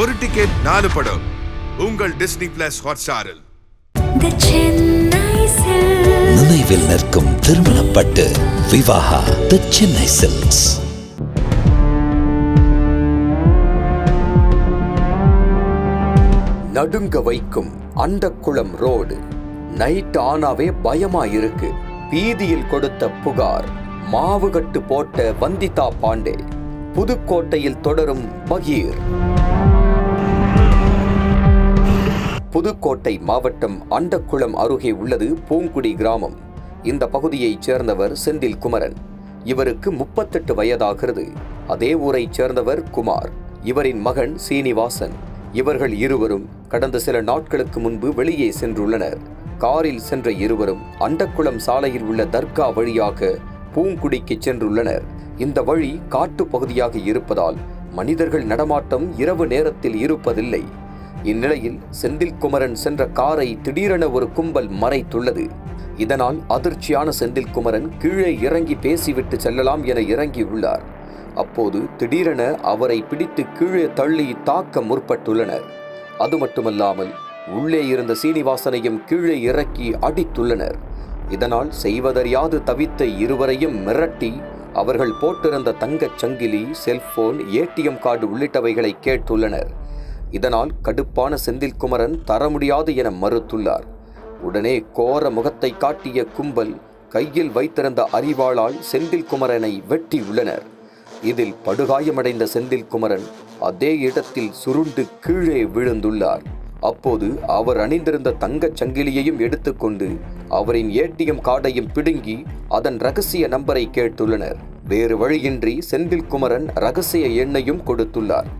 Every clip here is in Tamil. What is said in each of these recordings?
ஒரு டிக்கெட் நாலு படம். உங்கள் டிஸ்னி பிளஸ் ஹாட்ஸ்டாரில். நினைவில் நிற்கும் திருமணப்பட்டு விவாகா தி சென்னை சில்க்ஸ் நடுங்க வைக்கும் அண்டக்குளம் ரோடு. நைட் ஆனாவே பயமா இருக்கு பீதியில் கொடுத்த புகார். மாவுகட்டு போட்ட வந்திதா பாண்டே. புதுக்கோட்டையில் தொடரும் பகீர். புதுக்கோட்டை மாவட்டம் அண்டக்குளம் அருகே உள்ளது பூங்குடி கிராமம். இந்த பகுதியைச் சேர்ந்தவர் செந்தில் குமரன். இவருக்கு முப்பத்தெட்டு வயதாகிறது. அதே ஊரைச் சேர்ந்தவர் குமார். இவரின் மகன் சீனிவாசன். இவர்கள் இருவரும் கடந்த சில நாட்களுக்கு முன்பு வெளியே சென்றுள்ளனர். காரில் சென்ற இருவரும் அண்டக்குளம் சாலையில் உள்ள தர்கா வழியாக பூங்குடிக்கு சென்றுள்ளனர். இந்த வழி காட்டு பகுதியாக இருப்பதால் மனிதர்கள் நடமாட்டம் இரவு நேரத்தில் இருப்பதில்லை. இந்நிலையில் செந்தில்குமரன் சென்ற காரை திடீரென ஒரு கும்பல் மறைத்துள்ளது. இதனால் அதிர்ச்சியான செந்தில்குமரன் கீழே இறங்கி பேசிவிட்டு செல்லலாம் என இறங்கியுள்ளார். அப்போது திடீரென அவரை பிடித்து கீழே தள்ளி தாக்க முற்பட்டுள்ளனர். அது மட்டுமல்லாமல் உள்ளே இருந்த சீனிவாசனையும் கீழே இறக்கி அடித்துள்ளனர். இதனால் செய்வதறியாது தவித்த இருவரையும் மிரட்டி அவர்கள் போட்டிருந்த தங்கச் சங்கிலி செல்போன் ஏடிஎம் கார்டு உள்ளிட்டவைகளை கேட்டுள்ளனர். இதனால் கடுப்பான செந்தில்குமரன் தர முடியாது என மறுத்துள்ளார். உடனே கோர முகத்தை காட்டிய கும்பல் கையில் வைத்திருந்த அறிவாளால் செந்தில்குமரனை வெட்டி உள்ளனர். இதில் படுகாயமடைந்த செந்தில்குமரன் அதே இடத்தில் சுருண்டு கீழே விழுந்துள்ளார். அப்போது அவர் அணிந்திருந்த தங்கச் சங்கிலியையும் எடுத்துக்கொண்டு அவரின் ஏடிஎம் கார்டையும் பிடுங்கி அதன் ரகசிய நம்பரை கேட்டுள்ளனர். வேறு வழியின்றி செந்தில்குமரன் ரகசிய எண்ணையும் கொடுத்துள்ளார்.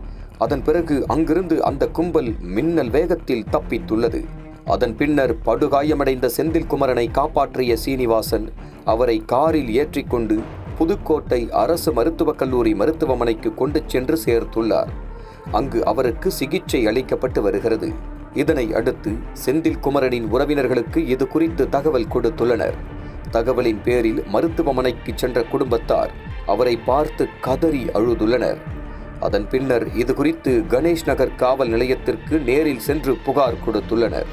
அதன் பிறகு அங்கிருந்து அந்த கும்பல் மின்னல் வேகத்தில் தப்பித்துள்ளது. அதன் பின்னர் படுகாயமடைந்த செந்தில்குமரனை காப்பாற்றிய சீனிவாசன் அவரை காரில் ஏற்றிக்கொண்டு புதுக்கோட்டை அரசு மருத்துவக் கல்லூரி மருத்துவமனைக்கு கொண்டு சென்று சேர்த்துள்ளார். அங்கு அவருக்கு சிகிச்சை அளிக்கப்பட்டு வருகிறது. இதனை அடுத்து செந்தில்குமரனின் உறவினர்களுக்கு இது குறித்து தகவல் கொடுத்துள்ளனர். தகவலின் பேரில் மருத்துவமனைக்கு சென்ற குடும்பத்தார் அவரை பார்த்து கதறி அழுதுள்ளனர். அதன் பின்னர் இது குறித்து கணேஷ் நகர் காவல் நிலையத்திற்கு நேரில் சென்று புகார் கொடுத்துள்ளனர்.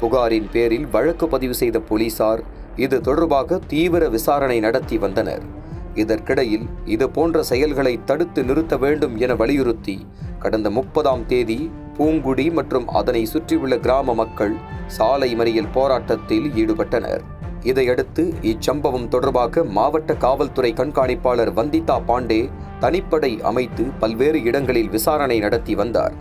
புகாரின் பேரில் வழக்கு பதிவு செய்த போலீசார் இது தொடர்பாக தீவிர விசாரணை நடத்தி வந்தனர். இதற்கிடையில் இது போன்ற செயல்களை தடுத்து நிறுத்த வேண்டும் என வலியுறுத்தி கடந்த முப்பதாம் தேதி பூங்குடி மற்றும் அதனை சுற்றியுள்ள கிராம மக்கள் சாலை மறியல் போராட்டத்தில் ஈடுபட்டனர். இதையடுத்து இச்சம்பவம் தொடர்பாக மாவட்ட காவல்துறை கண்காணிப்பாளர் வந்திதா பாண்டே தனிப்படை அமைத்து பல்வேறு இடங்களில் விசாரணை நடத்தி வந்தார்.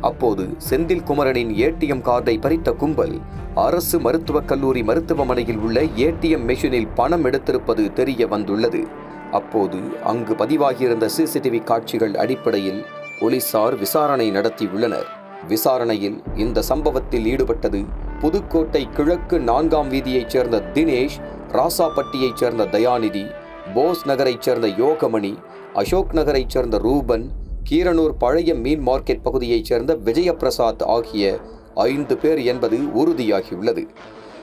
அப்போது செந்தில் குமரனின் ஏடிஎம் கார்டை பறித்த கும்பல் அரசு மருத்துவக் கல்லூரி மருத்துவமனையில் உள்ள ஏடிஎம் மெஷினில் பணம் எடுத்திருப்பது தெரிய வந்துள்ளது. அப்போது அங்கு பதிவாகியிருந்த சிசிடிவி காட்சிகள் அடிப்படையில் போலீசார் விசாரணை நடத்தியுள்ளனர். விசாரணையில் இந்த சம்பவத்தில் ஈடுபட்டது புதுக்கோட்டை கிழக்கு நான்காம் வீதியைச் சேர்ந்த தினேஷ் ராசாப்பட்டியைச் சேர்ந்த தயாநிதி போஸ் நகரைச் சேர்ந்த யோகமணி அசோக் நகரைச் சேர்ந்த ரூபன் கீரனூர் பழைய மீன் மார்க்கெட் பகுதியைச் சேர்ந்த விஜயபிரசாத் ஆகிய ஐந்து பேர் என்பது உறுதியாகியுள்ளது.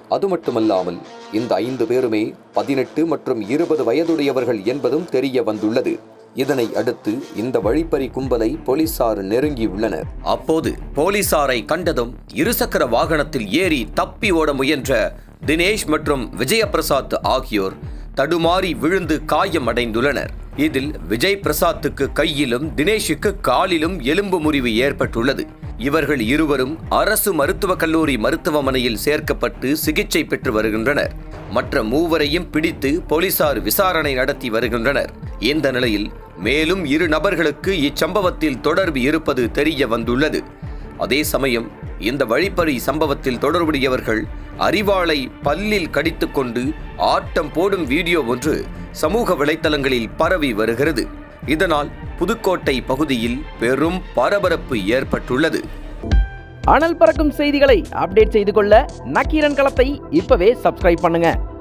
அது மட்டுமல்லாமல் இந்த ஐந்து பேருமே பதினெட்டு மற்றும் இருபது வயதுடையவர்கள் என்பதும் தெரிய வந்துள்ளது. இதனை அடுத்து இந்த வழிப்பறி கும்பலை போலீசார் நெருங்கியுள்ளனர் அப்போது போலீசாரை கண்டதும் இருசக்கர வாகனத்தில் ஏறி தப்பி ஓட முயன்ற தினேஷ் மற்றும் விஜயபிரசாத் ஆகியோர் தடுமாறி விழுந்து காயம் அடைந்துள்ளனர். இதில் விஜய் பிரசாத்துக்கு கையிலும் தினேஷுக்கு காலிலும் எலும்பு முறிவு ஏற்பட்டுள்ளது. இவர்கள் இருவரும் அரசு மருத்துவக் கல்லூரி மருத்துவமனையில் சேர்க்கப்பட்டு சிகிச்சை பெற்று வருகின்றனர். மற்ற மூவரையும் பிடித்து போலீசார் விசாரணை நடத்தி வருகின்றனர். இந்த நிலையில் மேலும் இரு நபர்களுக்கு இச்சம்பவத்தில் தொடர்பு இருப்பது தெரிய வந்துள்ளது. அதே சமயம் இந்த வழிப்பறி சம்பவத்தில் தொடர்புடையவர்கள் அறிவாளை பல்லில் கடித்துக்கொண்டு ஆட்டம் போடும் வீடியோ ஒன்று சமூக வலைத்தளங்களில் பரவி வருகிறது. இதனால் புதுக்கோட்டை பகுதியில் பெரும் பரபரப்பு ஏற்பட்டுள்ளது. அனல் பறக்கும் செய்திகளை அப்டேட் செய்து கொள்ள நக்கீரன் களத்தை இப்பவே சப்ஸ்கிரைப் பண்ணுங்க.